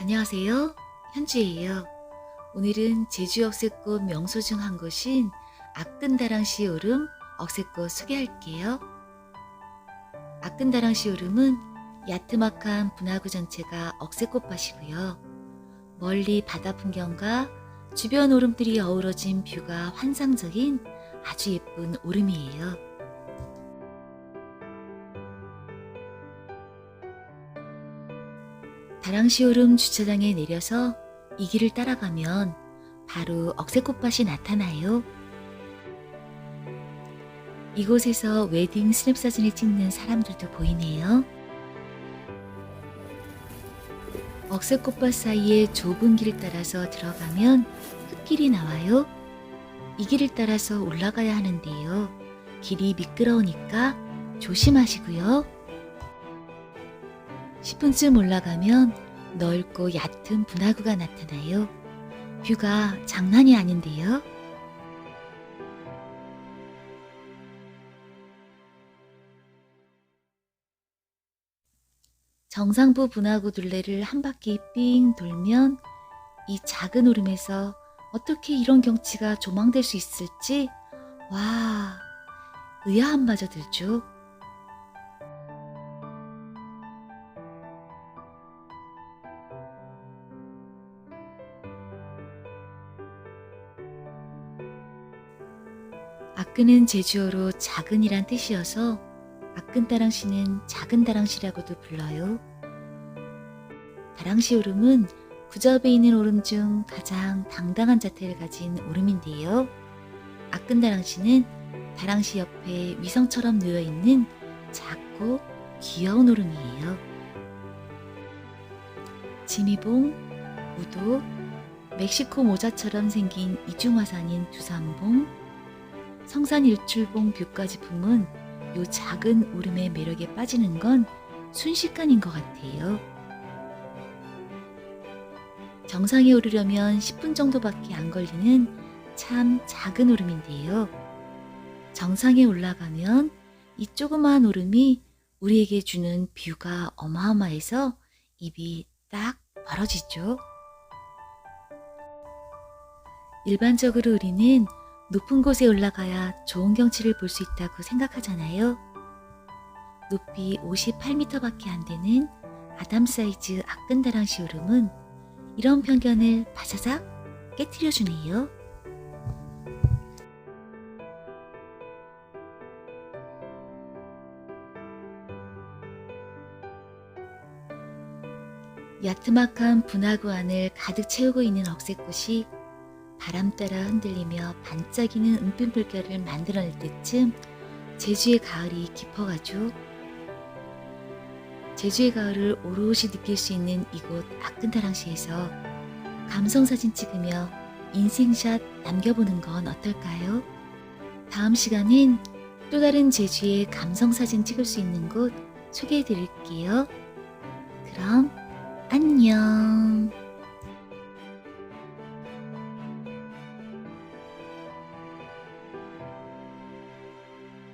안녕하세요. 현주예요. 오늘은 제주 억새꽃 명소 중 한 곳인 아끈다랑 시 오름 억새꽃 소개할게요. 아끈다랑 시 오름은 야트막한 분화구 전체가 억새꽃밭이고요. 멀리 바다 풍경과 주변 오름들이 어우러진 뷰가 환상적인 아주 예쁜 오름이에요. 다랑시오름 주차장에 내려서 이 길을 따라가면 바로 억새꽃밭이 나타나요. 이곳에서 웨딩 스냅 사진을 찍는 사람들도 보이네요. 억새꽃밭 사이에 좁은 길을 따라서 들어가면 흙길이 나와요. 이 길을 따라서 올라가야 하는데요. 길이 미끄러우니까 조심하시고요. 10분쯤 올라가면 넓고 얕은 분화구가 나타나요. 뷰가 장난이 아닌데요. 정상부 분화구 둘레를 한 바퀴 삥 돌면 이 작은 오름에서 어떻게 이런 경치가 조망될 수 있을지 와 의아함마저 들죠. 아끈은 제주어로 작은이란 뜻이어서 아끈다랑시는 작은다랑시라고도 불러요. 다랑시 오름은 구접에 있는 오름 중 가장 당당한 자태를 가진 오름인데요. 아끈다랑시는 다랑시 옆에 위성처럼 놓여 있는 작고 귀여운 오름이에요. 지미봉, 우도, 멕시코 모자처럼 생긴 이중화산인 두산봉, 성산 일출봉 뷰까지 품은 요 작은 오름의 매력에 빠지는 건 순식간인 것 같아요. 정상에 오르려면 10분 정도밖에 안 걸리는 참 작은 오름인데요. 정상에 올라가면 이 조그마한 오름이 우리에게 주는 뷰가 어마어마해서 입이 딱 벌어지죠. 일반적으로 우리는 높은 곳에 올라가야 좋은 경치를 볼 수 있다고 생각하잖아요. 높이 58m밖에 안 되는 아담 사이즈 아끈다랑 시 오름은 이런 편견을 바사삭 깨뜨려 주네요. 야트막한 분화구 안을 가득 채우고 있는 억새꽃이 바람 따라 흔들리며 반짝이는 은빛 물결을 만들어낼 때쯤 제주의 가을이 깊어가죠. 제주의 가을을 오롯이 느낄 수 있는 이곳 아끈다랑시에서 감성 사진 찍으며 인생샷 남겨보는 건 어떨까요? 다음 시간엔 또 다른 제주의 감성 사진 찍을 수 있는 곳 소개해 드릴게요. 그럼 안녕.